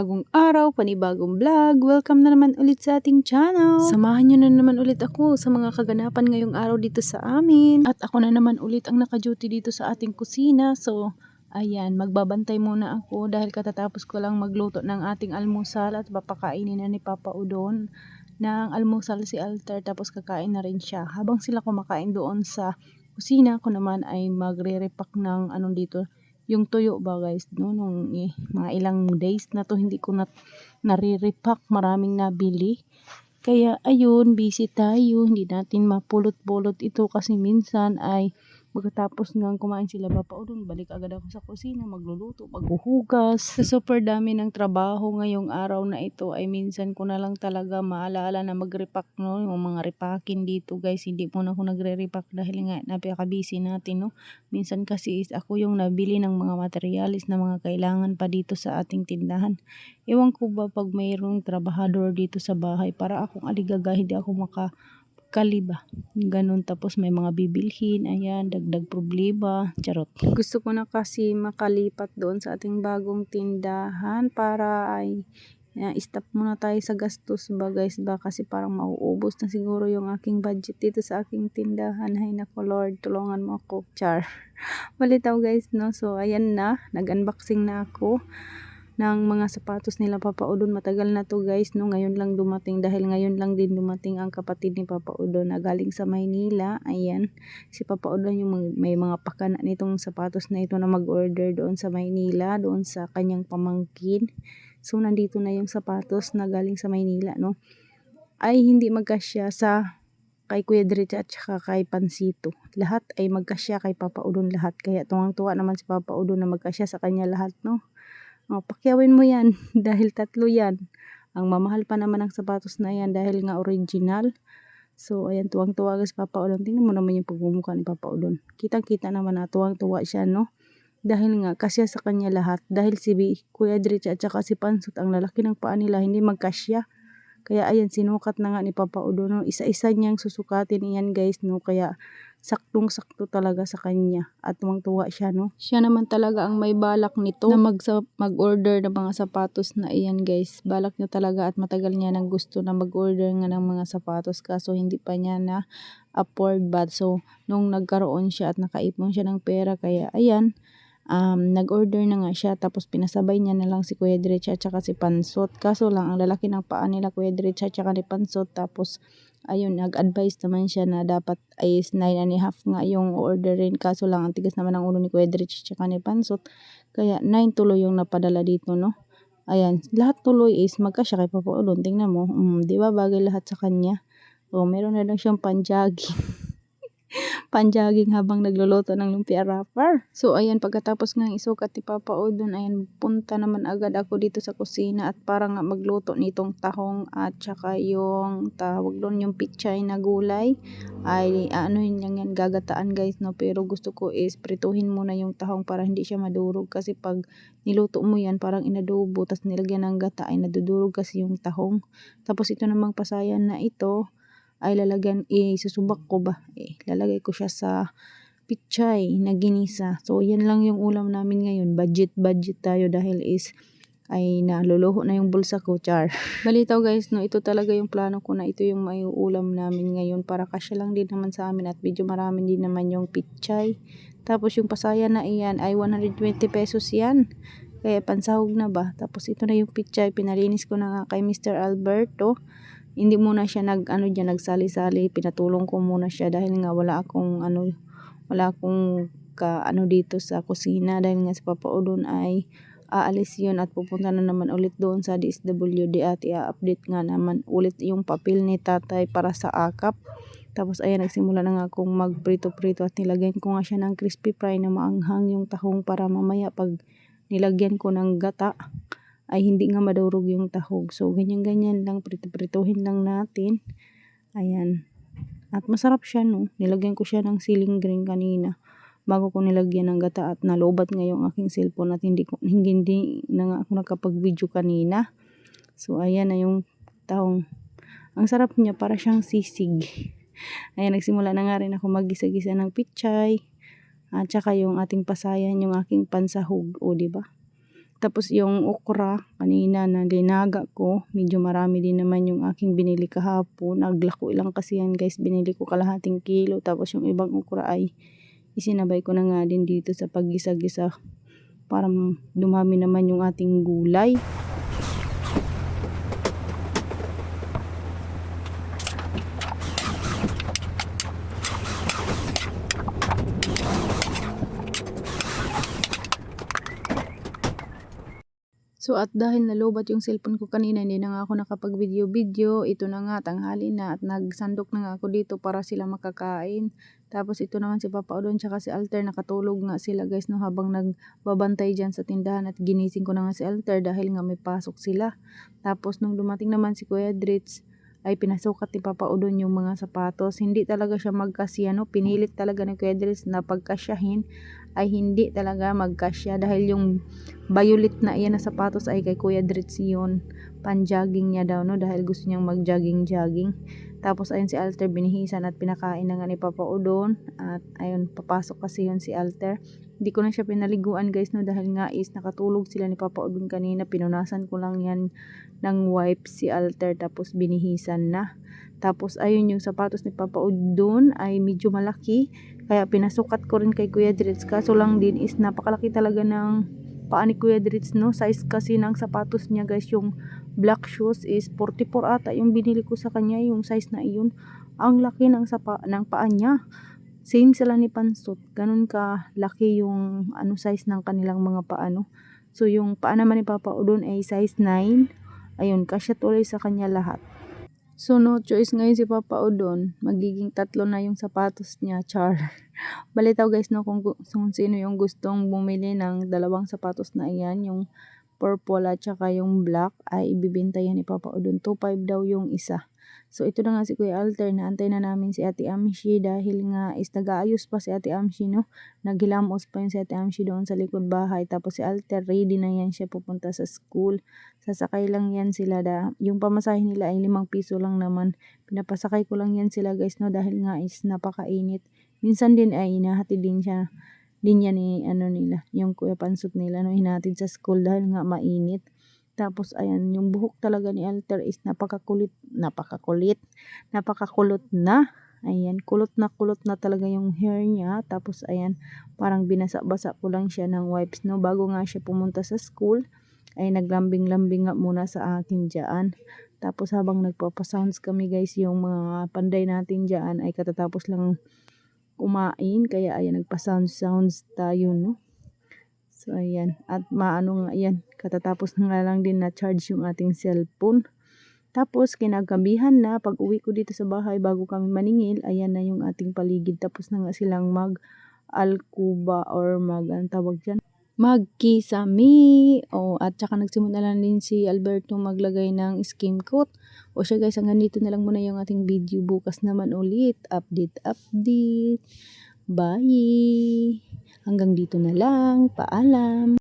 Panibagong araw, panibagong vlog. Welcome na naman ulit sa ating channel. Samahan nyo na naman ulit ako sa mga kaganapan ngayong araw dito sa amin. At ako na naman ulit ang naka-duty dito sa ating kusina. So, ayan, magbabantay muna ako dahil katatapos ko lang magluto ng ating almusal at papakainin na ni Papa Udon ng almusal si Alter tapos kakain na rin siya. Habang sila kumakain doon sa kusina, ako naman ay magre-repack ng anong dito, yung tuyo ba guys, no? Nung eh, mga ilang days na to hindi ko na nare-repack, maraming nabili. Kaya ayun, busy tayo, hindi natin mapulot-pulot ito kasi minsan ay Pagkatapos nga kumain sila Papa Udon, balik agad ako sa kusina, magluluto, maghuhugas. Sa super dami ng trabaho ngayong araw na ito ay minsan ko na lang talaga maalala na mag-repack no, yung mga repakin dito guys. Hindi po na ako nagre-repack dahil nga napaka-busy natin no. Minsan kasi is ako yung nabili ng mga materialis na mga kailangan pa dito sa ating tindahan. Ewan ko ba pag mayroong trabahador dito sa bahay para akong aligaga hindi ako maka kaliba. Ganun tapos may mga bibilhin, ayan, dagdag problema, charot. Gusto ko na kasi makalipat doon sa ating bagong tindahan para ay stop muna tayo sa gastos ba guys ba kasi parang mauubos na siguro yung aking budget dito sa aking tindahan. Hay nako Lord, tulungan mo ako, char. Balitaw guys no, so ayan na, nag-unboxing na ako ng mga sapatos nila Papa Udon. Matagal na to guys, no? Ngayon lang dumating dahil ngayon lang din dumating ang kapatid ni Papa Udon na galing sa Maynila. Ayan, si Papa Udon yung may mga pakana nitong sapatos na ito na mag-order doon sa Maynila, doon sa kanyang pamangkin. So, nandito na yung sapatos na galing sa Maynila, no? Ay hindi magkasya sa kay Kuya Diretsa at saka kay Pansito. Lahat ay magkasya kay Papa Udon lahat. Kaya tuwang-tuwa naman si Papa Udon na magkasya sa kanya lahat, no? Oh, pakyawin mo yan dahil tatlo yan. Ang mamahal pa naman ng sapatos na yan dahil nga original. So, ayan, tuwang-tuwa guys, Papa Udon. Tingnan mo naman yung pagmumukha ni Papa Udon. Kitang-kita naman na tuwang-tuwa siya, no? Dahil nga, kasya sa kanya lahat. Dahil si Kuya Dritch at saka si Pansot, ang lalaki ng paa nila, hindi magkasya. Kaya ayan, sinukat na nga ni Papa Udo. No? Isa-isa niyang susukatin iyan guys. No? Kaya saktong-sakto talaga sa kanya. At tuwang-tuwa siya. No? Siya naman talaga ang may balak nito na mag mag-order ng mga sapatos na iyan guys. Balak niya talaga at matagal niya nang gusto na mag-order nga ng mga sapatos. Kaso hindi pa niya na afford ba. So, nung nagkaroon siya at nakaipon siya ng pera. Kaya ayan, um, nag-order na nga siya tapos pinasabay niya na lang si Kuya Diretsa at si Pansot. Kaso lang ang lalaki ng paa nila Kuya Diretsa at saka ni Pansot tapos ayun nag-advise naman siya na dapat ay 9 and a half nga yung orderin kaso lang ang tigas naman ng ulo ni Kuya Diretsa at ni Pansot kaya 9 tuloy yung napadala dito no. Ayan, lahat tuloy is magkasya kay Papa Ulon. Tingnan mo, um, di ba bagay lahat sa kanya. O, oh, meron na lang siyang panjaging. panjaging habang nagluluto ng lumpia wrapper. So ayan pagkatapos nga isukat ni Papa Udon ayan punta naman agad ako dito sa kusina at para nga magluto nitong tahong at saka yung tawag doon yung pichay na gulay. Ay ano yun yan, yan gagataan guys no? Pero gusto ko is prituhin muna yung tahong para hindi siya madurog. Kasi pag niluto mo yan parang inadobo tapos nilagyan ng gata ay nadudurog kasi yung tahong. Tapos ito namang pasayan na ito ay lalagyan, isusubak ko ba, eh, lalagay ko siya sa pichay na ginisa. So, yan lang yung ulam namin ngayon. Budget, budget tayo dahil is ay naluluho na yung bulsa ko, char. Balitaw guys, no, ito talaga yung plano ko na ito yung may ulam namin ngayon para kasya lang din naman sa amin at medyo marami din naman yung pichay. Tapos yung pasaya na iyan ay 120 pesos yan. Kaya pansahog na ba? Tapos ito na yung pichay, pinalinis ko na nga kay Mr. Alberto hindi muna siya nag ano diyan nagsali-sali. Pinatulong ko muna siya dahil nga wala akong ano wala akong ka ano dito sa kusina. Dahil nga si Papa Udon ay aalis yun at pupunta na naman ulit doon sa DSWD at i-update nga naman ulit yung papel ni tatay para sa akap tapos ayan nagsimula na nga akong magprito-prito at nilagyan ko nga siya ng crispy fry na maanghang yung tahong para mamaya pag nilagyan ko ng gata ay hindi nga madurog yung tahog. So, ganyan-ganyan lang, prito-prituhin lang natin. Ayan. At masarap siya, no? Nilagyan ko siya ng ceiling green kanina bago ko nilagyan ng gata at nalobat nga yung aking cellphone at hindi, ko, hindi, hindi na nga ako nakapag-video kanina. So, ayan na yung tahong. Ang sarap niya, para siyang sisig. Ayan, nagsimula na nga rin ako maggisa-gisa ng pichay. At saka yung ating pasayan, yung aking pansahog. O, ba? Tapos yung okra, kanina na linaga ko, medyo marami din naman yung aking binili kahapon. Naglako lang kasi yan guys, binili ko kalahating kilo. Tapos yung ibang okra ay isinabay ko na nga din dito sa paggisa-gisa para dumami naman yung ating gulay. So at dahil nalubat yung cellphone ko kanina, hindi na nga ako nakapag-video-video. Ito na nga, tanghali na at nagsandok na nga ako dito para sila makakain. Tapos ito naman si Papa Odon tsaka si Alter, nakatulog nga sila guys no habang nagbabantay dyan sa tindahan at ginising ko na nga si Alter dahil nga may pasok sila. Tapos nung dumating naman si Kuya Dritz, ay pinasukat ni Papa Udon yung mga sapatos. Hindi talaga siya magkasya, no? Pinilit talaga ni Kuya Dres na pagkasyahin ay hindi talaga magkasya dahil yung violet na iyan na sapatos ay kay Kuya Dres yun. Panjogging niya daw, no? Dahil gusto niyang mag-jogging-jogging. Tapos ayun si Alter binihisan at pinakain na nga ni Papa Udon. At ayun, papasok kasi yun si Alter. Hindi ko na siya pinaliguan guys no dahil nga is nakatulog sila ni Papa Udon kanina. Pinunasan ko lang yan ng wipe si Alter tapos binihisan na. Tapos ayun yung sapatos ni Papa Udon ay medyo malaki. Kaya pinasukat ko rin kay Kuya Dritz. Kaso lang din is napakalaki talaga ng paa ni Kuya Dritz no. Size kasi ng sapatos niya guys yung black shoes is 44 ata yung binili ko sa kanya yung size na iyon. Ang laki ng, sapa, ng paa niya same sila ni Pansot. Ganun ka laki yung ano size ng kanilang mga paano. So yung paa naman ni Papa Udon ay size 9. Ayun, kasya tuloy sa kanya lahat. So no choice ngayon si Papa Udon. Magiging tatlo na yung sapatos niya, char. Balitaw guys no kung, kung sino yung gustong bumili ng dalawang sapatos na iyan, yung purple at saka yung black ay ibibenta yan ni Papa Udon. 2.5 daw yung isa. So ito na nga si Kuya Alter, naantay na namin si Ate Amshi dahil nga is nag-aayos pa si Ate Amshi no. Naghilamos pa yun si Ate Amshi doon sa likod bahay. Tapos si Alter ready na yan siya pupunta sa school. Sasakay lang yan sila da. Yung pamasahe nila ay limang piso lang naman. Pinapasakay ko lang yan sila guys no dahil nga is napakainit. Minsan din ay inahatid din siya din yan ni ano nila, yung kuya pansot nila no hinatid sa school dahil nga mainit. Tapos ayan, yung buhok talaga ni Alter is napakakulit, napakakulit, napakakulot na. Ayan, kulot na kulot na talaga yung hair niya. Tapos ayan, parang binasa-basa ko lang siya ng wipes no bago nga siya pumunta sa school. Ay naglambing-lambing nga muna sa akin diyan. Tapos habang nagpapasounds kami guys, yung mga panday natin diyan ay katatapos lang kumain. Kaya ayan, nagpa-sounds-sounds tayo no. So, ayan. At maano nga, ayan. Katatapos na nga lang din na-charge yung ating cellphone. Tapos, kinagabihan na, pag uwi ko dito sa bahay, bago kami maningil, ayan na yung ating paligid. Tapos na nga silang mag alkuba or mag, ang tawag dyan? Magkisami. O, at saka nagsimula na din si Alberto maglagay ng skim coat. O siya guys, hanggang dito na lang muna yung ating video. Bukas naman ulit. Update, update. Bye! Hanggang dito na lang. Paalam!